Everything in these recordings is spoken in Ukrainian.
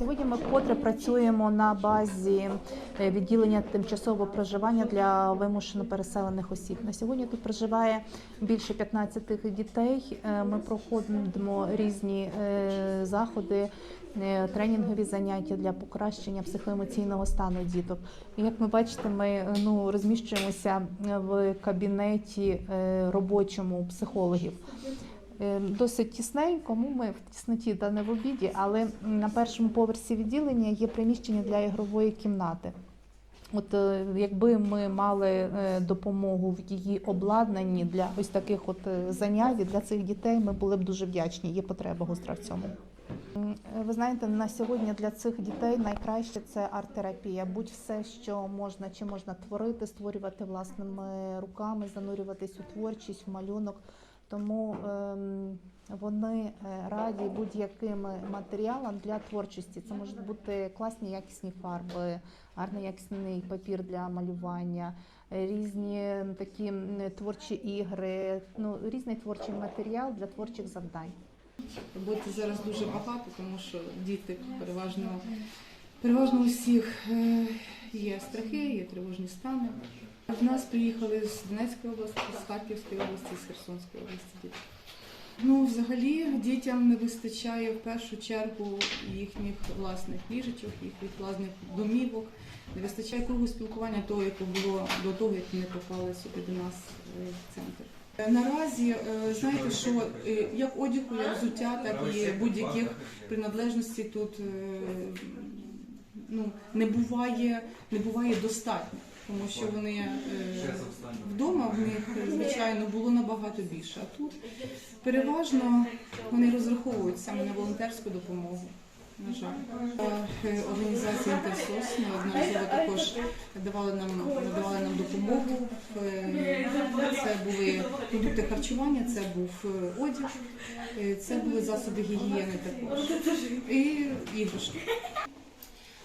Сьогодні ми вкотре працюємо на базі е, відділення тимчасового проживання для вимушено переселених осіб. На сьогодні тут проживає більше 15 дітей. Е, Ми проходимо різні е, заходи, тренінгові заняття для покращення психоемоційного стану діток. Як ми бачите, ми ну розміщуємося в кабінеті робочому психологів. Е, Досить тісненько, ну ми в тісноті та не в обіді, але на першому поверсі відділення є приміщення для ігрової кімнати. От е, якби ми мали е, допомогу в її обладнанні для ось таких от занять для цих дітей, ми були б дуже вдячні. Є потреба гостра в цьому. Ви знаєте, на сьогодні для цих дітей найкраще це арт-терапія. Будь все, що можна чи можна творити, створювати власними руками, занурюватись у творчість, в малюнок. Тому ем, вони е, раді будь-яким матеріалам для творчості. Це можуть бути класні якісні фарби, гарний якісний папір для малювання, різні такі творчі ігри, ну різний творчий матеріал для творчих завдань. Роботи зараз дуже багато, тому що діти переважно, переважно у всіх е, є страхи, є тривожні стани. В нас приїхали з Донецької області, з Харківської області, з Херсонської області діти. Ну, взагалі, дітям не вистачає в першу чергу їхніх власних ліжечок, їхніх власних домівок. Не вистачає кругу спілкування того, яке було до того, як вони попали сюди до нас е, в центр. Е, Наразі е, знаєте, що як одягу, як взуття, так і будь-яких приналежностей тут ну, не буває, не буває достатньо, тому що вони е, вдома в них, звичайно, було набагато більше. А тут переважно вони розраховують саме на волонтерську допомогу. На жаль, Е, організація Інтерсос неодноразово також давали нам надавали нам допомогу. Е, Це були продукти харчування, це був е, одяг, е, це були засоби гігієни також і іграшки.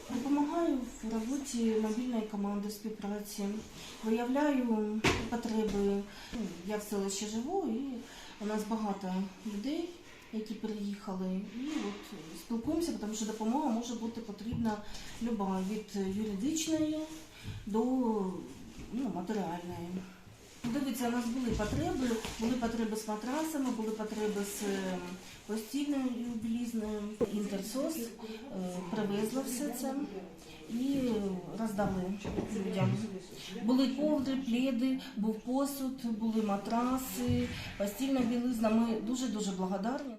Допомагаю в роботі мобільної команди співпраці, виявляю потреби. Я в селищі живу і у нас багато людей, які переїхали. І от спілкуємося, тому що допомога може бути потрібна люба від юридичної до ну, матеріальної. Дивіться, у нас були потреби, були потреби з матрасами, були потреби з е, постільною білізною. Інтерсос е, привезла все це і роздали людям. Були ковдри, пледи, був посуд, були матраси, постільна білизна. Ми дуже дуже благодарні.